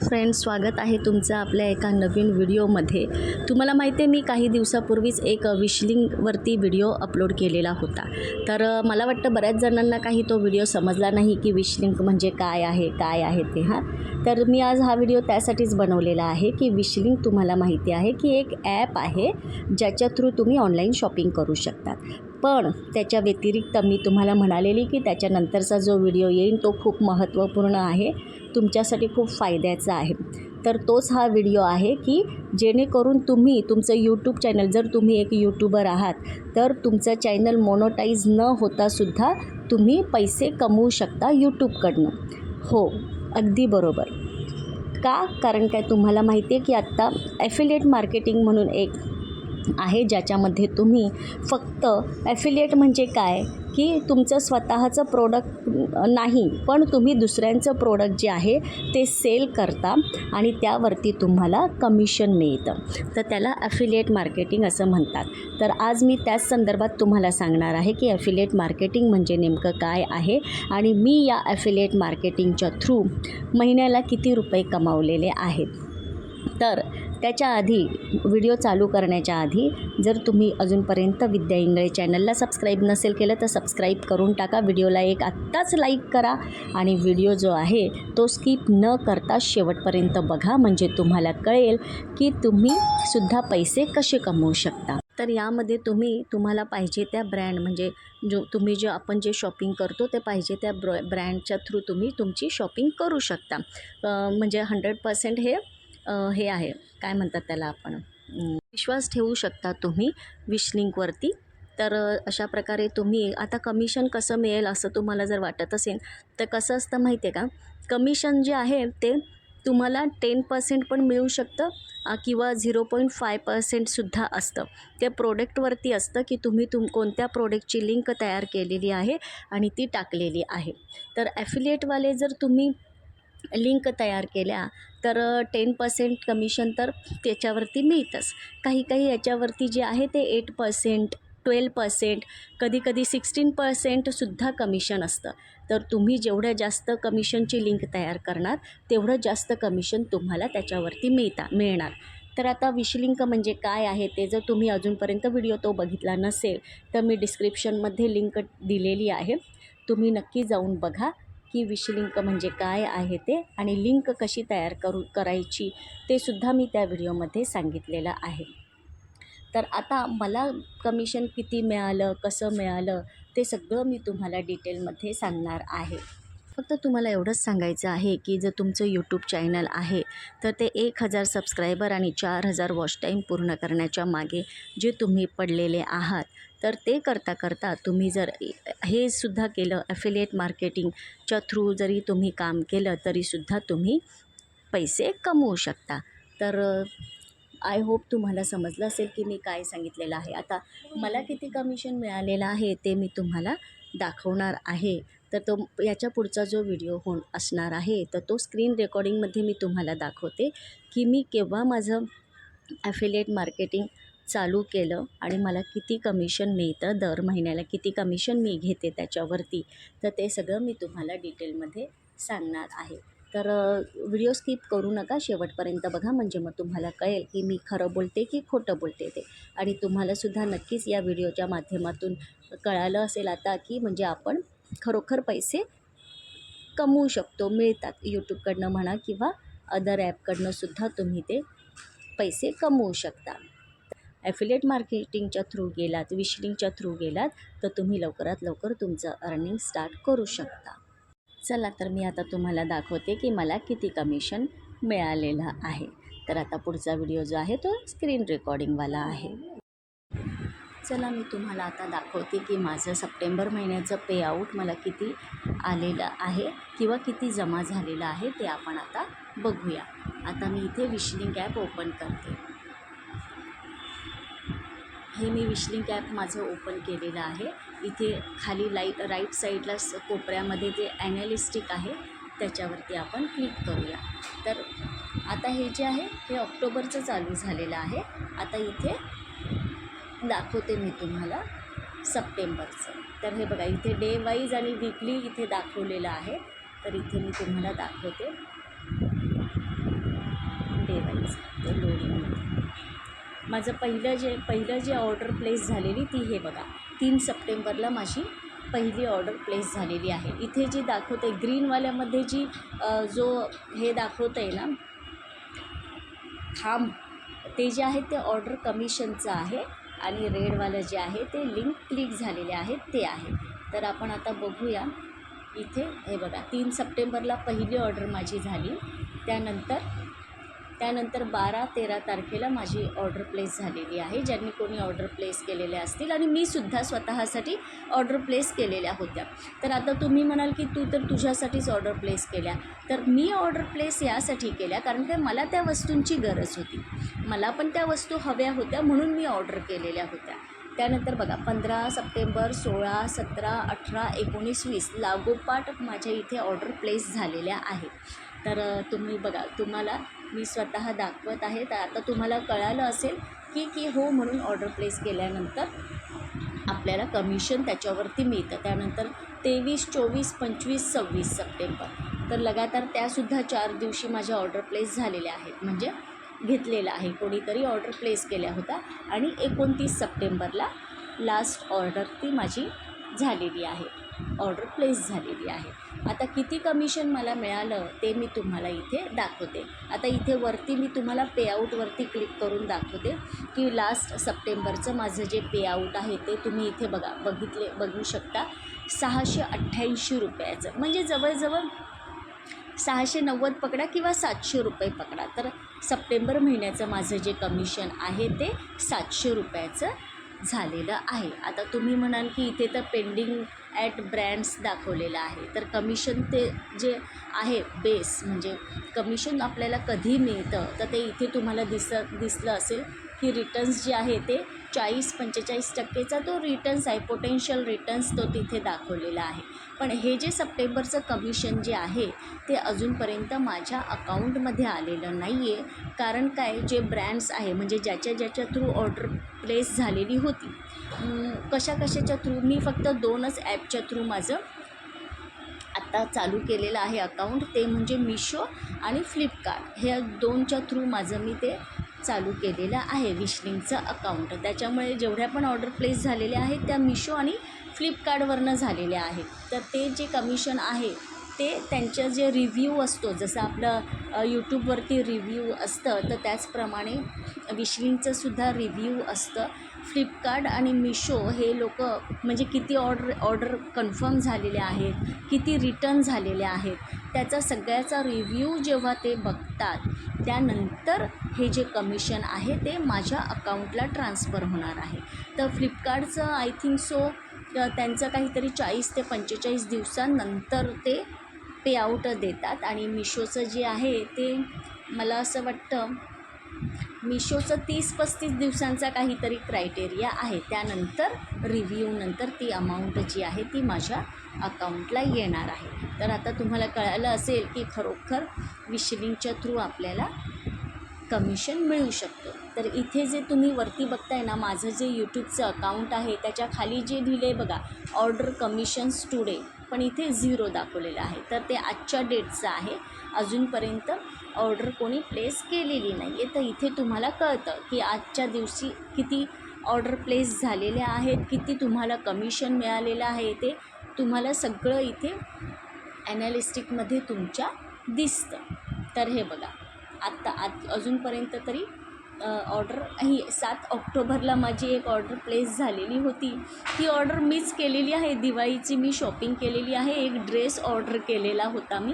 Friends स्वागत आहे तुमचं आपल्या एका नवीन व्हिडिओमध्ये. तुम्हाला माहिती आहे मी काही दिवसापूर्वीच एक विशलिंगवरती व्हिडिओ अपलोड केलेला होता. तर मला वाटतं बऱ्याच जणांना काही तो व्हिडिओ समजला नाही की विशलिंक म्हणजे काय आहे काय आहे ते हां. तर मी आज हा व्हिडिओ त्यासाठीच बनवलेला आहे की विशलिंक तुम्हाला माहिती आहे की एक ॲप आहे ज्याच्या थ्रू तुम्ही ऑनलाईन शॉपिंग करू शकतात. पण त्याच्या व्यतिरिक्त मी तुम्हाला म्हणालेली की त्याच्यानंतरचा जो व्हिडिओ येईल तो खूप महत्त्वपूर्ण आहे. तुमच्यासाठी खूप फायद्याचा आहे. तर तोच हा व्हिडिओ आहे की जेणेकरून तुम्ही तुमचं यूट्यूब चॅनल जर तुम्ही एक यूट्यूबर आहात तर तुमचं चॅनल मोनोटाईज न होतासुद्धा तुम्ही पैसे कमवू शकता यूट्यूबकडनं हो अगदी बरोबर. का? कारण काय तुम्हाला माहिती आहे की आत्ता ॲफिलिएट मार्केटिंग म्हणून एक आहे ज्याच्यामध्ये तुम्ही फक्त ॲफिलिएट म्हणजे काय? की तुमचं स्वतःचं प्रोडक्ट नाही पण तुम्ही दुसऱ्यांचं प्रोडक्ट जे आहे ते सेल करता आणि त्यावरती तुम्हाला कमिशन मिळतं. तर त्याला ॲफिलिएट मार्केटिंग असं म्हणतात. तर आज मी त्याच संदर्भात तुम्हाला सांगणार आहे की ॲफिलिएट मार्केटिंग म्हणजे नेमकं काय आहे आणि मी या ॲफिलिएट मार्केटिंगच्या थ्रू महिन्याला किती रुपये कमावलेले आहेत. तर त्याच्या आधी व्हिडिओ चालू करण्याच्या आधी जर तुम्ही अजूनपर्यंत विद्या इंगळे चॅनलला सबस्क्राईब नसेल केलं तर सबस्क्राईब करून टाका. व्हिडिओला एक आत्ताच लाईक करा आणि व्हिडिओ जो आहे तो स्किप न करता शेवटपर्यंत बघा. म्हणजे तुम्हाला कळेल की तुम्ही सुद्धा पैसे कसे कमवू शकता. तर यामध्ये तुम्ही तुम्हाला पाहिजे त्या ब्रँड म्हणजे जो तुम्ही जे आपण जे शॉपिंग करतो ते पाहिजे त्या ब्र ब्रँडच्या थ्रू तुम्ही तुमची शॉपिंग करू शकता. म्हणजे हंड्रेड पर्सेंट हे हे आहे. काय म्हणतात त्याला आपण? विश्वास ठेवू शकता तुम्ही विशलिंकवरती तर अशा प्रकारे तुम्ही आता कमिशन कसं मिळेल असं तुम्हाला जर वाटत असेल तर कसं असतं माहिती आहे का? कमिशन जे आहे ते तुम्हाला टेन पर्सेंट पण मिळू शकतं किंवा झिरो पॉईंट फाय पर्सेंटसुद्धा असतं. त्या प्रोडक्टवरती असतं की तुम्ही तुम कोणत्या प्रोडक्टची लिंक तयार केलेली आहे आणि ती टाकलेली आहे. तर ॲफिलिएटवाले जर तुम्ही लिंक तयार केल्या तर टेन पर्सेंट कमिशन तर त्याच्यावरती मिळतंच. काही काही याच्यावरती जे आहे ते एट पर्सेंट ट्वेल्व पर्सेंट कधी कधी सिक्स्टीन पर्सेंटसुद्धा कमिशन असतं. तर तुम्ही जेवढ्या जास्त कमिशनची लिंक तयार करणार तेवढं जास्त कमिशन तुम्हाला त्याच्यावरती मिळता मिळणार. तर आता विशलिंक म्हणजे काय आहे ते जर तुम्ही अजूनपर्यंत व्हिडिओ तो बघितला नसेल तर मी डिस्क्रिप्शनमध्ये लिंक दिलेली आहे. तुम्ही नक्की जाऊन बघा. की विशलिंक म्हणजे काय आहे ते आणि लिंक कशी तयार करू करायची ते सुद्धा मी त्या व्हिडिओमध्ये सांगितलेलं आहे. तर आता मला कमिशन किती मिळालं कसं मिळालं ते सगळं मी तुम्हाला डिटेलमध्ये सांगणार आहे. फक्त तुम्हाला एवढंच सांगायचं आहे की जर तुमचं यूट्यूब चॅनल आहे तर ते एक हजार सबस्क्रायबर आणि चार हजार वॉच टाईम पूर्ण करण्याच्या मागे जे तुम्ही पडलेले आहात तर ते करता करता तुम्ही जर हे सुद्धा केलं ॲफिलिएट मार्केटिंगच्या थ्रू जरी तुम्ही काम केलं तरीसुद्धा तुम्ही पैसे कमवू शकता. तर आय होप तुम्हाला समजलं असेल की मी काय सांगितलेलं आहे. आता मला किती कमिशन मिळालेलं आहे ते मी तुम्हाला दाखवणार आहे. तर तो याच्या पुढचा जो व्हिडिओ हो असणार आहे तर तो स्क्रीन रेकॉर्डिंगमध्ये मी तुम्हाला दाखवते की मी केव्हा माझं ॲफिलिएट मार्केटिंग चालू केलं आणि मला किती कमिशन मिळतं दर महिन्याला किती कमिशन मी घेते त्याच्यावरती तर ते सगळं मी तुम्हाला डिटेलमध्ये सांगणार आहे. तर व्हिडिओ स्किप करू नका शेवटपर्यंत बघा म्हणजे मग तुम्हाला कळेल की मी खरं बोलते की खोटं बोलते ते. आणि तुम्हालासुद्धा नक्कीच या व्हिडिओच्या माध्यमातून कळालं असेल आता की म्हणजे आपण खरोखर पैसे कमवू शकतो मिळतात. यूट्यूबकडनं म्हणा किंवा अदर ॲपकडनं सुद्धा तुम्ही ते पैसे कमवू शकता. ॲफिलेट मार्केटिंगच्या थ्रू गेलात विशलिंगच्या थ्रू गेलात तर तुम्ही लवकरात लवकर तुमचं अर्निंग स्टार्ट करू शकता. चला तर मी आता तुम्हाला दाखवते की मला किती कमिशन मिळालेलं आहे. तर आता पुढचा व्हिडिओ जो आहे तो स्क्रीन रेकॉर्डिंगवाला आहे. चला मी तुम्हाला आता दाखवते की माझं सप्टेंबर महिन्याचं पेआउट मला किती आलेलं आहे किंवा किती जमा झालेलं आहे ते आपण आता बघूया. आता मी इथे विशलिंग ॲप ओपन करते. हे मी विशलिंग ॲप माझं ओपन केलेलं आहे. इथे खाली लाइट राईट साईडला स कोपऱ्यामध्ये जे ॲनालिस्टिक आहे त्याच्यावरती आपण क्लिक करूया. तर आता हे जे आहे हे ऑक्टोबरचं चालू झालेलं आहे. आता इथे दाखवते मी तुम्हाला सप्टेंबरचं. तर हे बघा इथे डे वाईज आणि वीकली इथे दाखवलेलं आहे. तर इथे मी तुम्हाला दाखवते ते लोडिंग. माझं पहिलं जे पहिलं जे ऑर्डर प्लेस झालेली ती हे बघा तीन सप्टेंबरला माझी पहिली ऑर्डर प्लेस झालेली आहे. इथे जी दाखवते ग्रीनवाल्यामध्ये जी जो हे दाखवतं आहे ना खांब ते जे आहे ते ऑर्डर कमिशनचं आहे आणि रेडवालं जे आहे ते लिंक क्लिक झालेले आहेत ते आहे. तर आपण आता बघूया इथे हे बघा तीन सप्टेंबरला पहिली ऑर्डर माझी झाली त्यानंतर त्यानंतर बारा तेरा तारखेला माझी ऑर्डर प्लेस झालेली आहे. ज्यांनी कोणी ऑर्डर प्लेस केलेल्या असतील आणि मी सुद्धा स्वतःसाठी ऑर्डर प्लेस केलेल्या होत्या. तर आता तुम्ही म्हणाल की तू तर तुझ्यासाठीच ऑर्डर प्लेस केल्या. तर मी ऑर्डर प्लेस यासाठी केल्या कारण काय मला त्या वस्तूंची गरज होती. मला पण त्या वस्तू हव्या होत्या म्हणून मी ऑर्डर केलेल्या होत्या. त्यानंतर बघा पंधरा सप्टेंबर सोळा सतरा अठरा एकोणीस वीस लागोपाठ माझ्या इथे ऑर्डर प्लेस झालेल्या आहेत तर तुम्ही बघा तुम्हाला मी स्वतः दाखवत आहे. तर आता तुम्हाला कळालं असेल की की हो म्हणून ऑर्डर प्लेस केल्यानंतर आपल्याला कमिशन त्याच्यावरती मिळतं. त्यानंतर तेवीस चोवीस पंचवीस सव्वीस सप्टेंबर. तर लगातार त्यासुद्धा चार दिवशी माझ्या ऑर्डर प्लेस झालेल्या आहेत. म्हणजे घेतलेलं आहे. कोणीतरी ऑर्डर प्लेस केल्या होत्या आणि एकोणतीस सप्टेंबरला लास्ट ऑर्डर ती माझी झालेली आहे. ऑर्डर प्लेस झालेली आहे. आता किती कमिशन मला मिळालं ते मी तुम्हाला इथे दाखवते. आता इथे वरती मी तुम्हाला पेआऊटवरती क्लिक करून दाखवते की लास्ट सप्टेंबरचं माझं जे पेआऊट आहे ते तुम्ही इथे बघा बघितले बघू शकता. सहाशे अठ्ठ्याऐंशी रुपयाचं. म्हणजे जवळजवळ सहाशे नव्वद पकडा किंवा सातशे रुपये पकडा. तर सप्टेंबर महिन्याचं माझं जे कमिशन आहे ते सातशे रुपयाचं झालेलं आहे. आता तुम्ही म्हणाल की इथे तर पेंडिंग ॲट ब्रँड्स दाखवलेलं आहे. तर कमिशन ते जे आहे बेस म्हणजे कमिशन आपल्याला कधी मिळतं? तर ते इथे तुम्हाला दिसत दिसलं असेल की रिटर्न्स जे आहे ते चाळीस पंचेचाळीस टक्केचा तो रिटर्न्स आहे पोटेन्शियल रिटर्न्स तो तिथे दाखवलेला आहे. पण हे जे सप्टेंबरचं कमिशन जे आहे ते अजूनपर्यंत माझ्या अकाउंटमध्ये आलेलं नाही आहे कारण काय? जे ब्रँड्स आहे म्हणजे ज्याच्या ज्याच्या थ्रू ऑर्डर प्लेस झालेली होती. कशा कशाच्या थ्रू मी फक्त दोनच ॲपच्या थ्रू माझं आत्ता चालू केलेलं आहे अकाउंट ते म्हणजे मिशो आणि फ्लिपकार्ट ह्या दोनच्या थ्रू माझं मी ते चालू केलेलं आहे विशलिंगचं अकाउंट त्याच्यामुळे जेवढ्या पण ऑर्डर प्लेस झालेल्या आहेत त्या मिशो आणि फ्लिपकार्टवरनं झालेल्या आहेत. तर ते जे कमिशन आहे ते त्यांचं जे रिव्ह्यू असतो जसं आपलं यूट्यूबवरती रिव्ह्यू असतं तर त्याचप्रमाणे विशलिंगचंसुद्धा रिव्ह्यू असतं. फ्लिपकार्ट आणि मिशो हे लोक म्हणजे किती ऑर्डर ऑर्डर कन्फर्म झालेले आहेत किती रिटर्न झालेले आहेत त्याचा सगळ्याचा रिव्ह्यू जेव्हा ते बघतात त्यानंतर हे जे कमिशन आहे ते माझ्या अकाउंटला ट्रान्सफर होणार आहे. तर फ्लिपकार्टचं आय थिंक सो त्यांचं काहीतरी चाळीस ते पंचेचाळीस दिवसांनंतर ते पे आऊट देतात आणि मिशोचं जे आहे ते मला असं वाटतं मिशोचं तीस पस्तीस दिवसांचा काहीतरी क्रायटेरिया आहे. त्यानंतर रिव्ह्यूनंतर ती अमाऊंट जी आहे ती माझ्या अकाउंटला येणार आहे. तर आता तुम्हाला कळालं असेल की खरोखर विशलिंगच्या थ्रू आपल्याला कमिशन मिळू शकतं. तर इथे जे तुम्ही वरती बघताय ना माझं जे यूट्यूबचं अकाउंट आहे त्याच्याखाली जे लिहिले बघा ऑर्डर कमिशन्स टुडे पण इथे झिरो दाखवलेलं आहे. तर ते आजच्या डेटचं आहे. अजूनपर्यंत ऑर्डर कोणी प्लेस केलेली नाही आहे तर इथे तुम्हाला कळतं की आजच्या दिवशी किती ऑर्डर प्लेस झालेल्या आहेत किती तुम्हाला कमिशन मिळालेलं आहे ते तुम्हाला सगळं इथे ॲनालिस्टिकमध्ये तुमच्या दिसतं. तर हे बघा. आत्ता आज अजूनपर्यंत तरी ऑर्डर ही सात ऑक्टोबरला माझी एक ऑर्डर प्लेस झालेली होती. ती ऑर्डर मीच केलेली आहे. दिवाळीची मी शॉपिंग केलेली आहे. एक ड्रेस ऑर्डर केलेला होता मी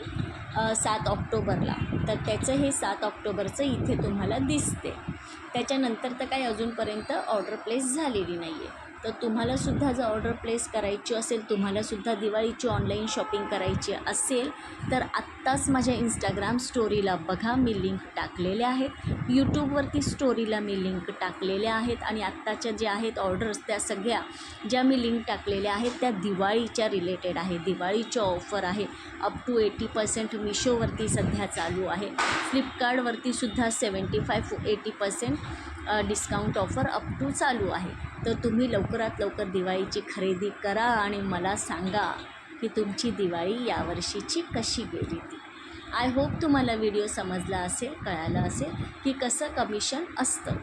सात ऑक्टोबरला. तर त्याचं हे सात ऑक्टोबरचं इथे तुम्हाला दिसते. त्याच्यानंतर तर काही अजूनपर्यंत ऑर्डर प्लेस झालेली नाही आहे तर तुम्हालासुद्धा जर ऑर्डर प्लेस करायची असेल तुम्हालासुद्धा दिवाळीची ऑनलाईन शॉपिंग करायची असेल तर आत्ताच माझ्या इंस्टाग्राम स्टोरीला बघा. मी लिंक टाकलेले आहेत. यूट्यूबवरती स्टोरीला मी लिंक टाकलेल्या आहेत. आणि आत्ताच्या ज्या आहेत ऑर्डर्स त्या सगळ्या ज्या मी लिंक टाकलेल्या आहेत त्या दिवाळीच्या रिलेटेड आहे. दिवाळीच्या ऑफर आहे. अप टू एटी पर्सेंट मिशोवरती सध्या चालू आहे. फ्लिपकार्टवरतीसुद्धा seventy five eighty percent discount offer up to चालू आहे. तर तुम्ही लवकरात लवकर दिवाळीची खरेदी करा आणि मला सांगा की तुमची दिवाळी यावर्षीची कशी गेली ती. आय होप तुम्हाला व्हिडिओ समजला असेल कळालं असेल की कसं कमिशन असतं.